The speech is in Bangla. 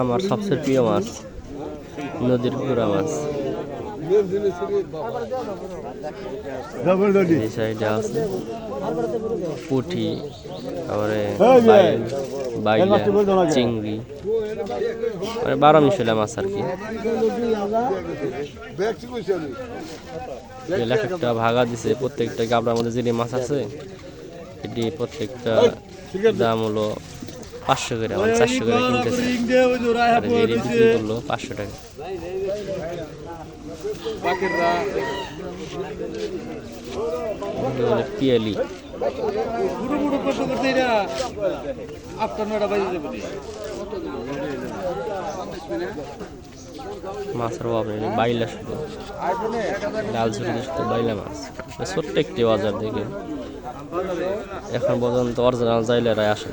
আমার সবচেয়ে প্রিয় মাছ নদীর গুড়া মাছ। এই সাইডে আছে পুঁটি তারপরে বাইলা চিংড়ি। মানে বারো মিশালা মাছ আর কি। একটা ভাগা দিছে প্রত্যেকটা গাবড়ার মধ্যে যে মাছ আছে এটি প্রত্যেকটা দাম হলো পাঁচশো করে মানে চারশো করে কিনতেছে। আর এই বিক্রি করল পাঁচশো টাকা। পিয়ালি। মাছের অভাব নেই বাইলা শুধু। লাল ঝুড়ি শুধু বাইলা মাছ। ছোট্ট একটি বাজার দেখে। এখন পর্যন্ত অরিজিনাল জাইলারাই আসে